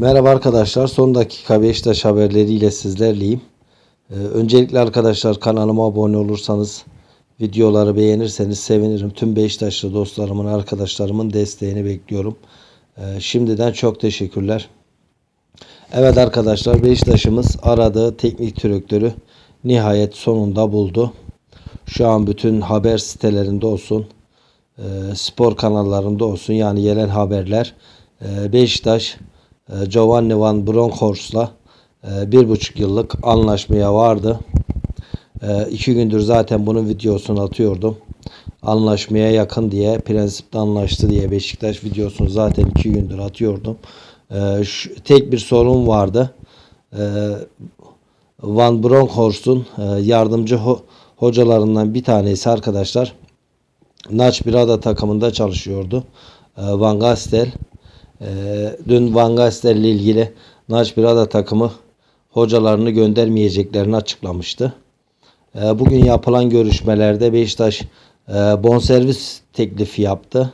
Merhaba arkadaşlar. Son dakika Beşiktaş haberleriyle sizlerleyim. Ee, öncelikle arkadaşlar kanalıma abone olursanız, videoları beğenirseniz sevinirim. Tüm Beşiktaşlı dostlarımın, arkadaşlarımın desteğini bekliyorum. Ee, şimdiden çok teşekkürler. Evet arkadaşlar Beşiktaş'ımız aradığı teknik direktörü nihayet sonunda buldu. Şu an bütün haber sitelerinde olsun, e, spor kanallarında olsun yani gelen haberler e, Beşiktaş Giovanni Van Bronckhorst'la e, bir buçuk yıllık anlaşmaya vardı. E, iki gündür zaten bunun videosunu atıyordum. Anlaşmaya yakın diye prensipte anlaştı diye Beşiktaş videosunu zaten iki gündür atıyordum. E, tek bir sorun vardı. Van Bronckhorst'un yardımcı ho- hocalarından bir tanesi arkadaşlar. Naç Birada takımında çalışıyordu. Van Gastel. E, dün Van Gastel ile ilgili Naç Birada takımı hocalarını göndermeyeceklerini açıklamıştı. E, bugün yapılan görüşmelerde Beşiktaş e, bonservis teklifi yaptı.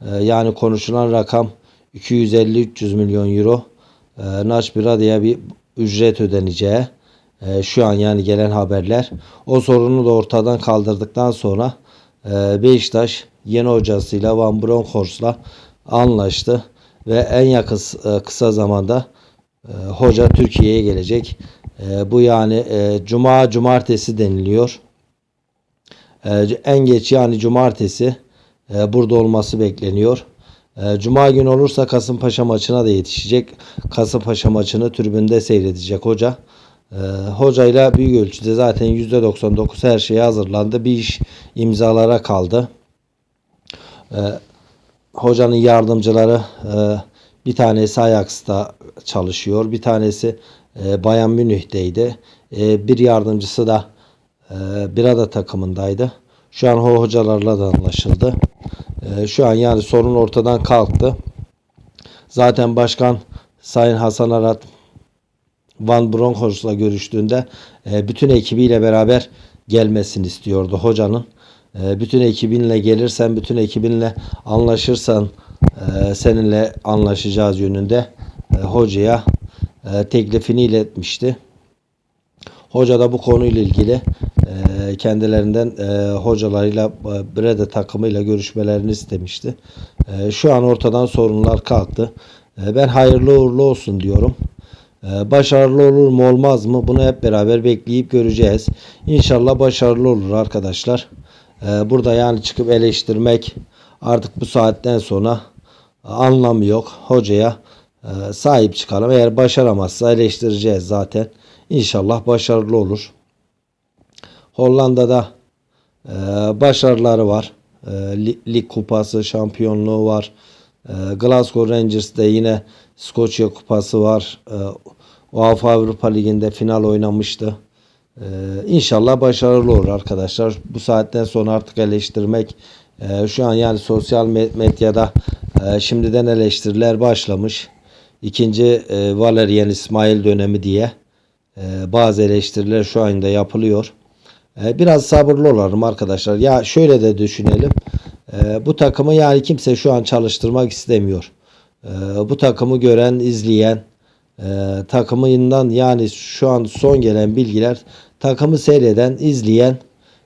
E, yani konuşulan rakam 250-300 milyon euro. E, Naç Birada'ya bir ücret ödeneceği. E, şu an yani gelen haberler. O sorunu da ortadan kaldırdıktan sonra e, Beşiktaş yeni hocasıyla Van Bronckhorst'la anlaştı ve en yakın e, kısa zamanda e, hoca Türkiye'ye gelecek. E, bu yani cuma cumartesi deniliyor. En geç yani cumartesi burada olması bekleniyor. Cuma günü olursa Kasımpaşa maçına da yetişecek. Kasımpaşa maçını tribünde seyredecek hoca. Hocayla büyük ölçüde zaten %99 her şey hazırlandı. Bir iş imzalara kaldı. Hocanın yardımcıları e, bir tanesi Ajax'ta çalışıyor. Bir tanesi e, Bayern Münih'teydi. E, bir yardımcısı da e, Birada takımındaydı. Şu an o hocalarla da anlaşıldı. E, şu an yani sorun ortadan kalktı. Zaten başkan Sayın Hasan Arat Van Bronckhorst'la görüştüğünde e, bütün ekibiyle beraber gelmesini istiyordu hocanın. E, bütün ekibinle gelirsen, bütün ekibinle anlaşırsan e, seninle anlaşacağız yönünde e, hocaya e, teklifini iletmişti. Hoca da bu konuyla ilgili kendilerinden hocalarıyla Brede takımıyla görüşmelerini istemişti. Şu an ortadan sorunlar kalktı. Ben hayırlı uğurlu olsun diyorum. Başarılı olur mu olmaz mı bunu hep beraber bekleyip göreceğiz. İnşallah başarılı olur arkadaşlar. E, burada yani çıkıp eleştirmek artık bu saatten sonra anlamı yok. Hocaya e, sahip çıkalım. Eğer başaramazsa eleştireceğiz zaten. İnşallah başarılı olur. Hollanda'da e, başarıları var. E, li- lig kupası, şampiyonluğu var. E, Glasgow Rangers'te yine Skoçya kupası var. E, UEFA Avrupa Ligi'nde final oynamıştı. E, İnşallah başarılı olur arkadaşlar. Bu saatten sonra artık eleştirmek e, şu an yani sosyal me- medyada e, şimdiden eleştiriler başlamış. İkinci e, Valerian İsmail dönemi diye e, bazı eleştiriler şu anda yapılıyor. Biraz sabırlı olalım arkadaşlar. Ya şöyle de düşünelim. Bu takımı yani kimse şu an çalıştırmak istemiyor. Bu takımı gören, izleyen, e, takımından yani şu an son gelen bilgiler takımı seyreden, izleyen,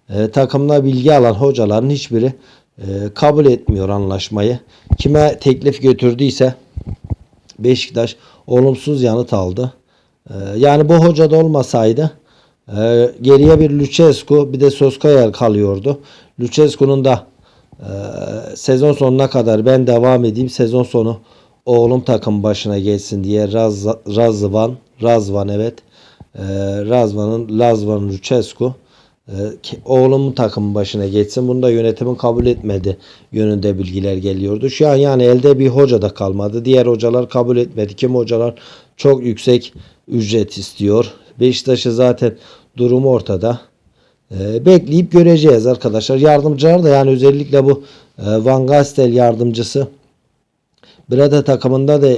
e, takımla bilgi alan hocaların hiçbiri e, kabul etmiyor anlaşmayı. Kime teklif götürdüyse Beşiktaş olumsuz yanıt aldı. Ee, yani bu hoca da olmasaydı e, geriye bir Lucescu bir de Soskaya kalıyordu. Lucescu'nun da e, sezon sonuna kadar ben devam edeyim sezon sonu oğlum takım başına geçsin diye Raz, Razvan Razvan evet e, Razvan'ın Lazvan Lucescu e, oğlumun takımın başına geçsin. Bunu da yönetimin kabul etmedi yönünde bilgiler geliyordu. Şu an yani elde bir hoca da kalmadı. Diğer hocalar kabul etmedi. Kim hocalar çok yüksek ücret istiyor. Beşiktaş'ı zaten durumu ortada. E, bekleyip göreceğiz arkadaşlar. Yardımcılar da yani özellikle bu e, Van Gastel yardımcısı Breda takımında da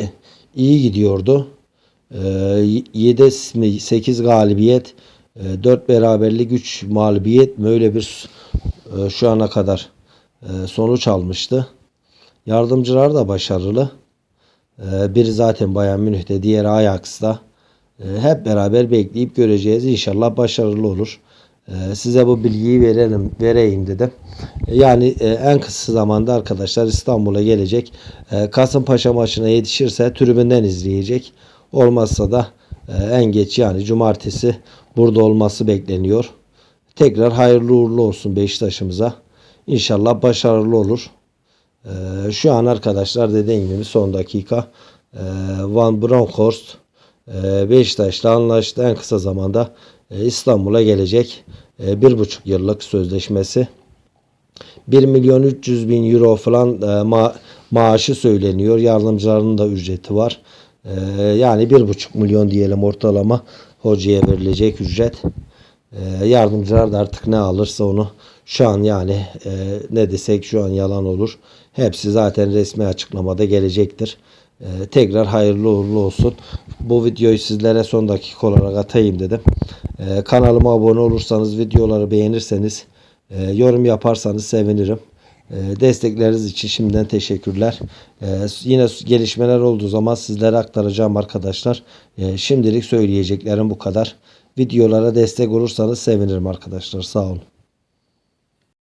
iyi gidiyordu. Ee, 7 mi 8 galibiyet, 4 beraberlik, 3 mağlubiyet mi öyle bir e, şu ana kadar e, sonuç almıştı. Yardımcılar da başarılı. Ee, biri zaten Bayern Münih'te, diğeri Ajax'ta. Ee, hep beraber bekleyip göreceğiz. İnşallah başarılı olur. Ee, size bu bilgiyi verelim, vereyim dedim. Yani e, en kısa zamanda arkadaşlar İstanbul'a gelecek. Ee, Kasımpaşa maçına yetişirse tribünden izleyecek. Olmazsa da e, en geç yani cumartesi burada olması bekleniyor. Tekrar hayırlı uğurlu olsun Beşiktaş'ımıza. İnşallah başarılı olur. Ee, şu an arkadaşlar dediğim gibi son dakika e, Van Bronckhorst e, Beşiktaş'la anlaştı. En kısa zamanda e, İstanbul'a gelecek. E, bir buçuk yıllık sözleşmesi. 1 milyon 300 bin euro falan e, ma- maaşı söyleniyor. Yardımcılarının da ücreti var. E, yani bir buçuk milyon diyelim ortalama hocaya verilecek ücret. E, yardımcılar da artık ne alırsa onu şu an yani e, ne desek şu an yalan olur. Hepsi zaten resmi açıklamada gelecektir. E, tekrar hayırlı uğurlu olsun. Bu videoyu sizlere son dakika olarak atayım dedim. E, kanalıma abone olursanız, videoları beğenirseniz, e, yorum yaparsanız sevinirim. E, destekleriniz için şimdiden teşekkürler. E, yine gelişmeler olduğu zaman sizlere aktaracağım arkadaşlar. E, şimdilik söyleyeceklerim bu kadar. Videolara destek olursanız sevinirim arkadaşlar. Sağ olun.